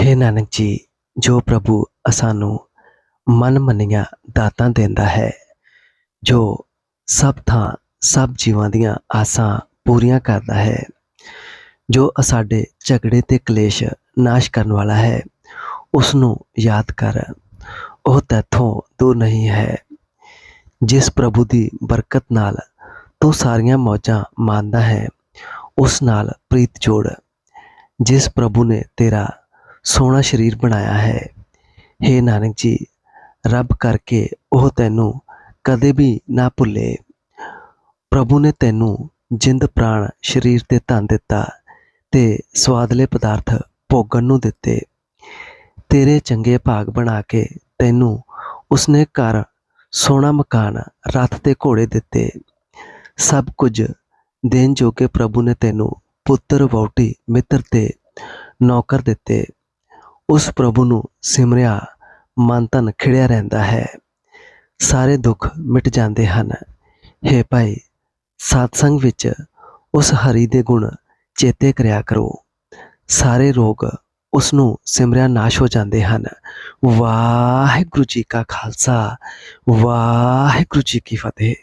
ਹੇ ਨਾਨਕ ਜੀ ਜੋ ਪ੍ਰਭੂ ਸਾਨੂੰ ਮਨ ਮੰਨੀਆਂ ਦਾਤਾਂ ਦਿੰਦਾ ਹੈ, ਜੋ ਸਭ ਥਾਂ, ਸਭ ਜੀਵਾਂ ਦੀਆਂ ਆਸਾਂ ਪੂਰੀਆਂ ਕਰਦਾ ਹੈ, ਜੋ ਸਾਡੇ ਝਗੜੇ ਤੇ ਕਲੇਸ਼ ਨਾਸ਼ ਕਰਨ ਵਾਲਾ ਹੈ ਉਸ ਨੂੰ ਯਾਦ ਕਰ, ਉਹ ਤੇਥੋਂ ਦੂਰ ਨਹੀਂ ਹੈ, ਜਿਸ ਪ੍ਰਭੂ ਦੀ ਬਰਕਤ ਨਾਲ ਤੂੰ ਸਾਰੀਆਂ ਮੌਜਾਂ ਮਾਣਦਾ ਹੈ, ਉਸ ਨਾਲ ਪ੍ਰੀਤ ਜੋੜ, ਜਿਸ ਪ੍ਰਭੂ ਨੇ ਤੇਰਾ ਸੋਹਣਾ ਸਰੀਰ ਬਣਾਇਆ ਹੈ। ਹੇ ਨਾਨਕ ਜੀ, ਰੱਬ ਕਰਕੇ ਉਹ ਤੈਨੂੰ ਕਦੇ ਵੀ ਨਾ ਭੁੱਲੇ। ਪ੍ਰਭੂ ਨੇ ਤੈਨੂੰ ਜਿੰਦ ਪ੍ਰਾਣ ਸਰੀਰ ਤੇ ਧਨ ਦਿੱਤਾ ਤੇ ਸਵਾਦਲੇ ਪਦਾਰਥ ਭੋਗਣ ਨੂੰ ਦਿੱਤੇ। ਤੇਰੇ ਚੰਗੇ ਭਾਗ ਬਣਾ ਕੇ ਤੈਨੂੰ ਉਸਨੇ ਘਰ ਸੋਹਣਾ ਮਕਾਨ ਰੱਥ ਤੇ ਘੋੜੇ ਦਿੱਤੇ। ਸਭ ਕੁਝ ਦੇਣ ਜੋਗੇ ਪ੍ਰਭੂ ਨੇ ਤੈਨੂੰ ਪੁੱਤਰ ਵਹੁਟੀ ਮਿੱਤਰ ਤੇ ਨੌਕਰ ਦਿੱਤੇ। ਉਸ ਪ੍ਰਭੂ ਨੂੰ ਸਿਮਰਿਆ, ਮਨ ਤਨ ਖਿੜਿਆ ਰਹਿੰਦਾ ਹੈ। ਸਾਰੇ ਦੁੱਖ ਮਿਟ ਜਾਂਦੇ ਹਨ। ਹੇ ਭਾਈ satsang ਵਿੱਚ ਉਸ ਹਰੀ ਦੇ ਗੁਣ ਚੇਤੇ ਕਰਿਆ ਕਰੋ। ਸਾਰੇ ਰੋਗ ਉਸ ਨੂੰ ਸਿਮਰਿਆ ਨਾਸ਼ ਹੋ ਜਾਂਦੇ ਹਨ। ਵਾਹਿਗੁਰੂ ਜੀ ਕਾ ਖਾਲਸਾ, ਵਾਹਿਗੁਰੂ ਜੀ ਕੀ ਫਤਿਹ।